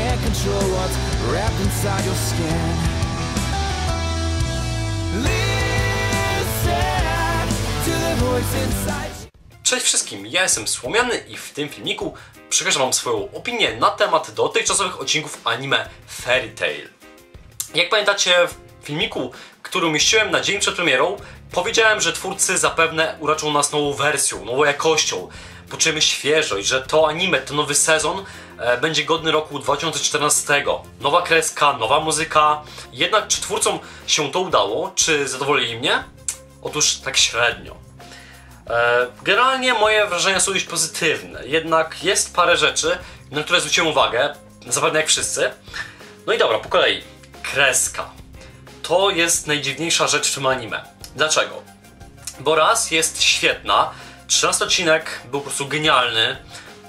can't control what's wrapped inside your skin. Listen to the voice inside. Cześć wszystkim, ja jestem Słomiany i w tym filmiku przekażę wam swoją opinię na temat dotychczasowych odcinków anime Fairy Tail. Jak pamiętacie w filmiku, który umieściłem na dzień przed premierą, powiedziałem, że twórcy zapewne uraczą nas nową wersją, nową jakością. Poczujemy świeżość, że to anime, ten nowy sezon e, będzie godny roku 2014. Nowa kreska, nowa muzyka. Jednak czy twórcom się to udało? Czy zadowolili mnie? Otóż tak średnio. E, Generalnie moje wrażenia są dość pozytywne, jednak jest parę rzeczy, na które zwróciłem uwagę, zapewne jak wszyscy. No i dobra, po kolei. Kreska. To jest najdziwniejsza rzecz w tym anime. Dlaczego? Bo raz jest świetna, 13 odcinek był po prostu genialny.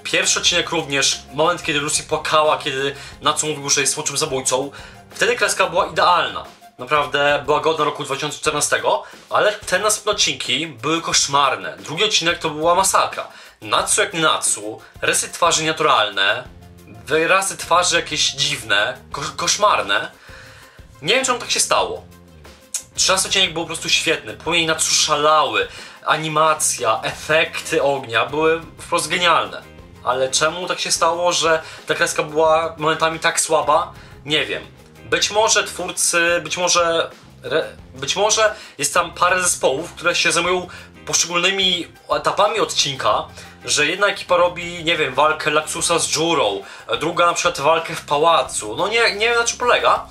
Pierwszy odcinek również, moment kiedy Lucy płakała, kiedy Natsu mówił, że jest smoczym zabójcą. Wtedy kreska była idealna. Naprawdę była godna roku 2014, ale te następne odcinki były koszmarne. Drugi odcinek to była masakra. Natsu jak nie Natsu, rysy twarzy naturalne, wyrazy twarzy jakieś dziwne, ko koszmarne. Nie wiem czemu tak się stało. 13 odcinek był po prostu świetny, płomienie Natsu szalały, animacja, efekty ognia były wprost genialne. Ale czemu tak się stało, że ta kreska była momentami tak słaba? Nie wiem. Być może twórcy, być może, być może jest tam parę zespołów, które się zajmują poszczególnymi etapami odcinka, że jedna ekipa robi, nie wiem, walkę Laxusa z Jurą, druga na przykład walkę w pałacu. No nie, nie wiem na czym polega,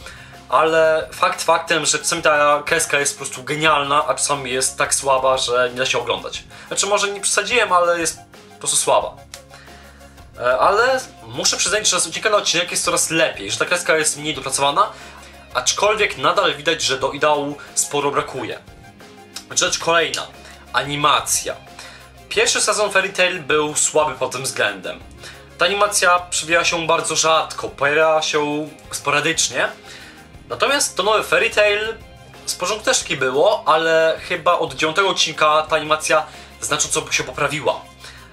ale fakt faktem, że czasami ta kreska jest po prostu genialna, a czasami jest tak słaba, że nie da się oglądać. Znaczy może nie przesadziłem, ale jest po prostu słaba. E, Ale muszę przyznać, że z odcinka na odcinek jest coraz lepiej, że ta kreska jest mniej dopracowana, aczkolwiek nadal widać, że do ideału sporo brakuje. Rzecz kolejna. Animacja. Pierwszy sezon Fairy Tail był słaby pod tym względem. Ta animacja przewijała się bardzo rzadko, pojawiała się sporadycznie. Natomiast to nowe Fairy Tail z porządku też taki było, ale chyba od 9 odcinka ta animacja znacząco się poprawiła.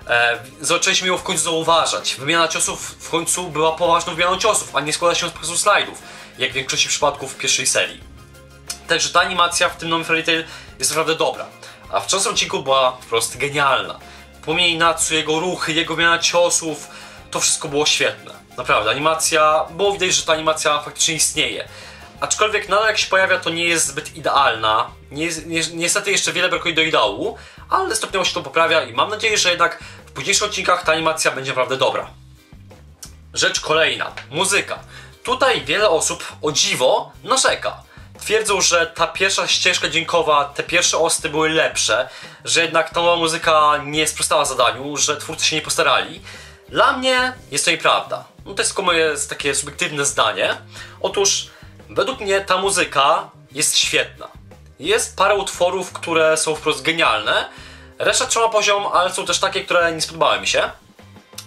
E, zaczęliśmy ją w końcu zauważać. Wymiana ciosów w końcu była poważną wymianą ciosów, a nie składa się z po prostu slajdów, jak w większości przypadków w pierwszej serii. Także ta animacja w tym nowym Fairy Tail jest naprawdę dobra. A w czasem odcinku była wprost genialna. Płomień Natsu, jego ruchy, jego wymiana ciosów, to wszystko było świetne. Naprawdę, animacja, było widać, że ta animacja faktycznie istnieje. Aczkolwiek nadal jak się pojawia, to nie jest zbyt idealna. Nie jest, ni niestety jeszcze wiele brakuje do ideału, ale stopniowo się to poprawia i mam nadzieję, że jednak w późniejszych odcinkach ta animacja będzie naprawdę dobra. Rzecz kolejna, muzyka. Tutaj wiele osób o dziwo narzeka. Twierdzą, że ta pierwsza ścieżka dźwiękowa, te pierwsze osty były lepsze, że jednak ta nowa muzyka nie sprostała zadaniu, że twórcy się nie postarali. Dla mnie jest to nieprawda. No to jest tylko moje takie subiektywne zdanie. Otóż według mnie ta muzyka jest świetna. Jest parę utworów, które są wprost genialne. Reszta trzyma poziom, ale są też takie, które nie spodobały mi się.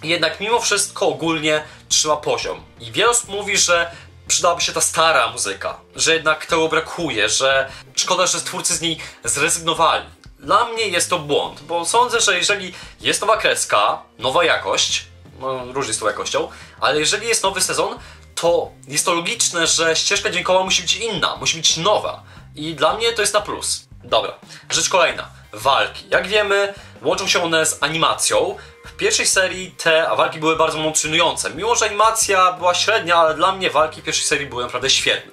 Jednak mimo wszystko ogólnie trzyma poziom. I wiele osób mówi, że przydałaby się ta stara muzyka, że jednak tego brakuje, że szkoda, że twórcy z niej zrezygnowali. Dla mnie jest to błąd, bo sądzę, że jeżeli jest nowa kreska, nowa jakość, no różnie z tą jakością, ale jeżeli jest nowy sezon, to jest to logiczne, że ścieżka dźwiękowa musi być inna, musi być nowa. I dla mnie to jest na plus. Dobra, rzecz kolejna. Walki. Jak wiemy, łączą się one z animacją. W pierwszej serii te walki były bardzo emocjonujące. Mimo, że animacja była średnia, ale dla mnie walki pierwszej serii były naprawdę świetne.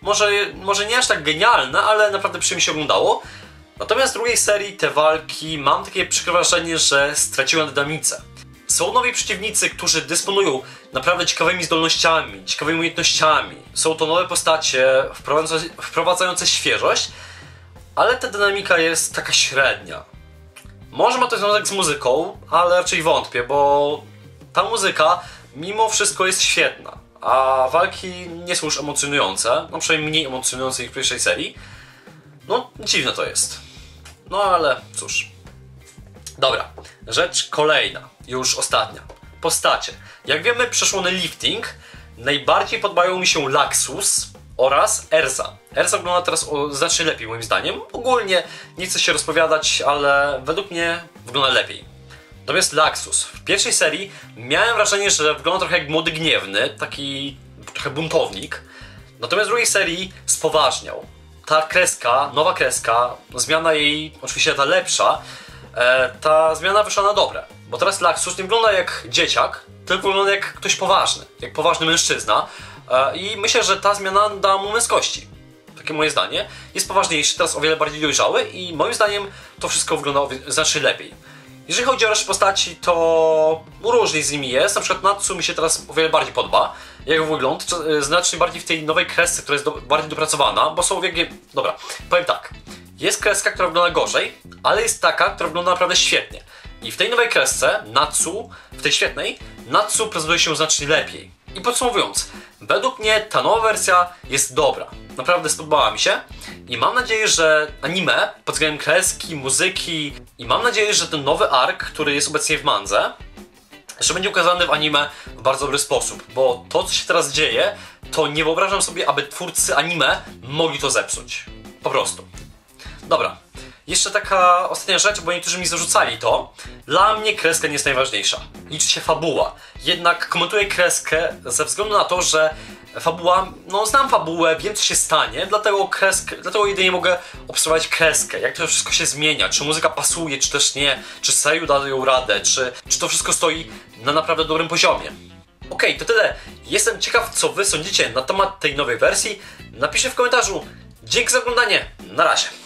Może, może nie aż tak genialne, ale naprawdę przyjemnie się oglądało. Natomiast w drugiej serii te walki mam takie przykre wrażenie, że straciły na dynamice. Są nowi przeciwnicy, którzy dysponują naprawdę ciekawymi zdolnościami, ciekawymi umiejętnościami. Są to nowe postacie wprowadzające, wprowadzające świeżość, ale ta dynamika jest taka średnia. Może ma to związek z muzyką, ale raczej wątpię, bo ta muzyka mimo wszystko jest świetna, a walki nie są już emocjonujące, no przynajmniej mniej emocjonujące niż w pierwszej serii. No, dziwne to jest. No ale cóż. Dobra, rzecz kolejna, już ostatnia. Postacie. Jak wiemy, przeszłony lifting najbardziej podobają mi się Laxus oraz Erza. Erza wygląda teraz o, znacznie lepiej moim zdaniem. Ogólnie nie chcę się rozpowiadać, ale według mnie wygląda lepiej. Natomiast Laxus. W pierwszej serii miałem wrażenie, że wygląda trochę jak młody gniewny, taki trochę buntownik. Natomiast w drugiej serii spoważniał. Ta kreska, nowa kreska, zmiana jej, oczywiście ta lepsza, e, ta zmiana wyszła na dobre. Bo teraz Laxus nie wygląda jak dzieciak, tylko wygląda jak ktoś poważny, jak poważny mężczyzna. E, I myślę, że ta zmiana da mu męskości. Takie moje zdanie. Jest poważniejszy, teraz o wiele bardziej dojrzały i moim zdaniem to wszystko wygląda znacznie lepiej. Jeżeli chodzi o resztę postaci, to różnie z nimi jest. Na przykład Natsu mi się teraz o wiele bardziej podoba. Jego wygląd, e, znacznie bardziej w tej nowej kresce, która jest do, bardziej dopracowana, bo są wielkie... Dobra, powiem tak. Jest kreska, która wygląda gorzej, ale jest taka, która wygląda naprawdę świetnie. I w tej nowej kresce, Natsu, w tej świetnej, Natsu prezentuje się znacznie lepiej. I podsumowując, według mnie ta nowa wersja jest dobra. Naprawdę spodobała mi się i mam nadzieję, że anime pod względem kreski, muzyki i mam nadzieję, że ten nowy ark, który jest obecnie w mandze, że będzie ukazany w anime w bardzo dobry sposób, bo to, co się teraz dzieje, to nie wyobrażam sobie, aby twórcy anime mogli to zepsuć. Po prostu. Dobra. Jeszcze taka ostatnia rzecz, bo niektórzy mi zarzucali to. Dla mnie kreska nie jest najważniejsza. Liczy się fabuła. Jednak komentuję kreskę ze względu na to, że fabuła, no znam fabułę, wiem co się stanie, dlatego kreskę, dlatego jedynie mogę obserwować kreskę, jak to wszystko się zmienia, czy muzyka pasuje, czy też nie, czy serio dają radę, czy, czy to wszystko stoi na naprawdę dobrym poziomie. Okej, to tyle. Jestem ciekaw, co wy sądzicie na temat tej nowej wersji. Napiszcie w komentarzu. Dzięki za oglądanie. Na razie.